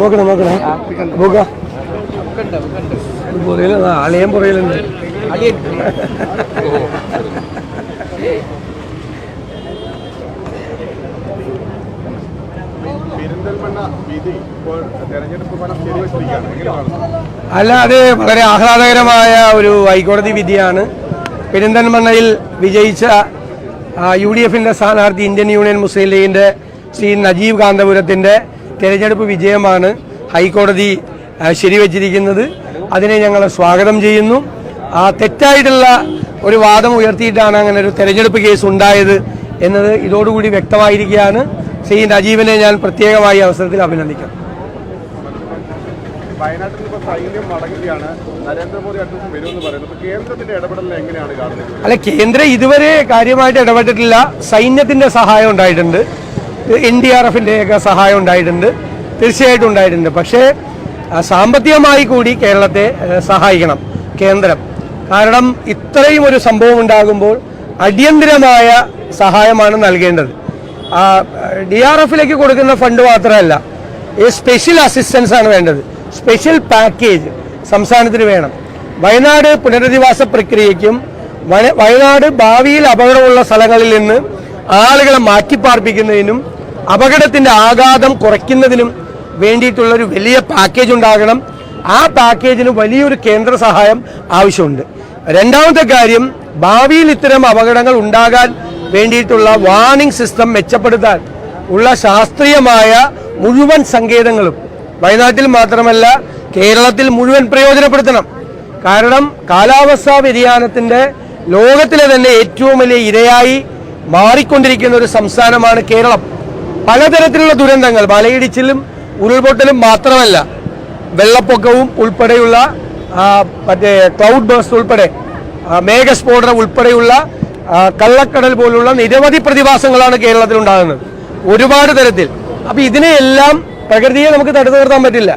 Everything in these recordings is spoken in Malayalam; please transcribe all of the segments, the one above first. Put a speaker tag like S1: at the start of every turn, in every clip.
S1: നോക്കണേ നോക്കണേ. നോക്കാം. ആലയം പുറയിലുണ്ട് അല്ല അത് വളരെ ആഹ്ലാദകരമായ ഒരു ഹൈക്കോടതി വിധിയാണ്. പെരിന്തൽമണ്ണയിൽ വിജയിച്ച യു ഡി എഫിന്റെ സ്ഥാനാർത്ഥി ഇന്ത്യൻ യൂണിയൻ മുസ്ലിം ലീഗിന്റെ ശ്രീ നജീബ് കാന്തപുരത്തിന്റെ തെരഞ്ഞെടുപ്പ് വിജയമാണ് ഹൈക്കോടതി ശരിവച്ചിരിക്കുന്നത്. അതിനെ ഞങ്ങൾ സ്വാഗതം ചെയ്യുന്നു. ആ തെറ്റായിട്ടുള്ള ഒരു വാദം ഉയർത്തിയിട്ടാണ് അങ്ങനെ ഒരു തെരഞ്ഞെടുപ്പ് കേസ് ഉണ്ടായത് എന്നത് ഇതോടുകൂടി വ്യക്തമായിരിക്കുകയാണ്. ശ്രീ രാജീവിനെ ഞാൻ പ്രത്യേകമായി അവസരത്തിൽ അഭിനന്ദിക്കാം.
S2: വയനാട്ടിൽ ഇപ്പോൾ സൈന്യം മടങ്ങുകയാണ്. നരേന്ദ്രമോദി അടുത്ത വരുമെന്ന് കേന്ദ്രത്തിന്റെ എങ്ങനെയാണ് കാണുന്നത്
S1: അല്ല കേന്ദ്രം ഇതുവരെ കാര്യമായിട്ട് ഇടപെട്ടിട്ടില്ല. സൈന്യത്തിന്റെ സഹായം ഉണ്ടായിട്ടുണ്ട്. എൻ ഡി ആർ എഫിന്റെ ഒക്കെ സഹായം ഉണ്ടായിട്ടുണ്ട്. തീർച്ചയായിട്ടും ഉണ്ടായിട്ടുണ്ട്. പക്ഷേ സാമ്പത്തികമായി കൂടി കേരളത്തെ സഹായിക്കണം കേന്ദ്രം. കാരണം ഇത്രയും ഒരു സംഭവം ഉണ്ടാകുമ്പോൾ അടിയന്തിരമായ സഹായമാണ് നൽകേണ്ടത്. ഡി ആർ എഫിലേക്ക് കൊടുക്കുന്ന ഫണ്ട് മാത്രമല്ല ഈ സ്പെഷ്യൽ അസിസ്റ്റൻസ് ആണ് വേണ്ടത്. സ്പെഷ്യൽ പാക്കേജ് സംസ്ഥാനത്തിന് വേണം. വയനാട് പുനരധിവാസ പ്രക്രിയയ്ക്കും വയനാട് ഭാവിയിൽ അപകടമുള്ള സ്ഥലങ്ങളിൽ നിന്ന് ആളുകളെ മാറ്റിപ്പാർപ്പിക്കുന്നതിനും അപകടത്തിന്റെ ആഘാതം കുറയ്ക്കുന്നതിനും വേണ്ടിയിട്ടുള്ള ഒരു വലിയ പാക്കേജ് ഉണ്ടാകണം. ആ പാക്കേജിന് വലിയൊരു കേന്ദ്ര സഹായം ആവശ്യമുണ്ട്. രണ്ടാമത്തെ കാര്യം ഭാവിയിൽ ഇത്തരം അപകടങ്ങൾ ഉണ്ടാകാൻ വേണ്ടിയിട്ടുള്ള വാർണിംഗ് സിസ്റ്റം മെച്ചപ്പെടുത്താൻ ഉള്ള ശാസ്ത്രീയമായ മുഴുവൻ സങ്കേതങ്ങളും വയനാട്ടിൽ മാത്രമല്ല കേരളത്തിൽ മുഴുവൻ പ്രയോജനപ്പെടുത്തണം. കാരണം കാലാവസ്ഥാ വ്യതിയാനത്തിന്റെ ലോകത്തിലെ തന്നെ ഏറ്റവും വലിയ ഇരയായി മാറിക്കൊണ്ടിരിക്കുന്ന ഒരു സംസ്ഥാനമാണ് കേരളം. പലതരത്തിലുള്ള ദുരന്തങ്ങൾ മലയിടിച്ചിലും ഉരുൾപൊട്ടലും മാത്രമല്ല വെള്ളപ്പൊക്കവും ഉൾപ്പെടെയുള്ള മറ്റേ ക്ലൗഡ് ബേഴ്സ് ഉൾപ്പെടെ മേഘസ്ഫോടനം ഉൾപ്പെടെയുള്ള കള്ളക്കടൽ പോലുള്ള നിരവധി പ്രതിഭാസങ്ങളാണ് കേരളത്തിൽ ഉണ്ടാകുന്നത് ഒരുപാട് തരത്തിൽ. അപ്പൊ ഇതിനെയെല്ലാം പ്രകൃതിയെ നമുക്ക് തടുത്തു നിർത്താൻ പറ്റില്ല.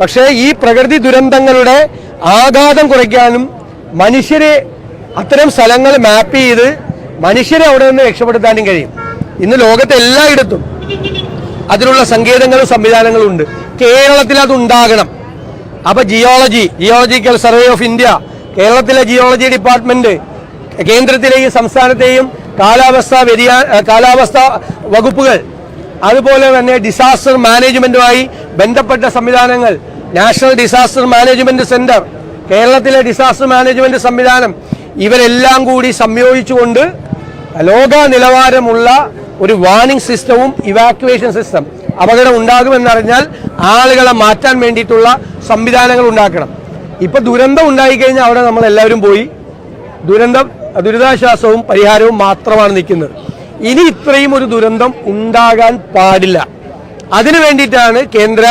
S1: പക്ഷേ ഈ പ്രകൃതി ദുരന്തങ്ങളുടെ ആഘാതം കുറയ്ക്കാനും മനുഷ്യരെ അത്തരം സ്ഥലങ്ങൾ മാപ്പ് ചെയ്ത് മനുഷ്യരെ അവിടെ നിന്ന് രക്ഷപ്പെടുത്താനും കഴിയും. ഇന്ന് ലോകത്തെ എല്ലായിടത്തും അതിനുള്ള സങ്കേതങ്ങളും സംവിധാനങ്ങളും ഉണ്ട്. കേരളത്തിൽ അത് ഉണ്ടാകണം. അപ്പൊ geology geological survey of India കേരളത്തിലെ ജിയോളജി ഡിപ്പാർട്ട്മെന്റ് കേന്ദ്രത്തിലെയും സംസ്ഥാനത്തെയും കാലാവസ്ഥാ വ്യതിയാ കാലാവസ്ഥ വകുപ്പുകൾ അതുപോലെ തന്നെ ഡിസാസ്റ്റർ മാനേജ്മെന്റുമായി ബന്ധപ്പെട്ട സംവിധാനങ്ങൾ നാഷണൽ ഡിസാസ്റ്റർ മാനേജ്മെന്റ് സെന്റർ കേരളത്തിലെ ഡിസാസ്റ്റർ മാനേജ്മെന്റ് സംവിധാനം ഇവരെല്ലാം കൂടി സംയോജിച്ചുകൊണ്ട് ലോക നിലവാരമുള്ള ഒരു വാർണിംഗ് സിസ്റ്റവും ഇവാക്യുവേഷൻ സിസ്റ്റം അപകടം ഉണ്ടാകുമെന്നറിഞ്ഞാൽ ആളുകളെ മാറ്റാൻ വേണ്ടിയിട്ടുള്ള സംവിധാനങ്ങൾ ഉണ്ടാക്കണം. ഇപ്പൊ ദുരന്തം ഉണ്ടായിക്കഴിഞ്ഞാൽ അവിടെ നമ്മൾ എല്ലാവരും പോയി. ദുരന്തം ദുരിതാശ്വാസവും പരിഹാരവും മാത്രമാണ് നിൽക്കുന്നത്. ഇനി ഇത്രയും ഒരു ദുരന്തം ഉണ്ടാകാൻ പാടില്ല. അതിനു വേണ്ടിയിട്ടാണ് കേന്ദ്ര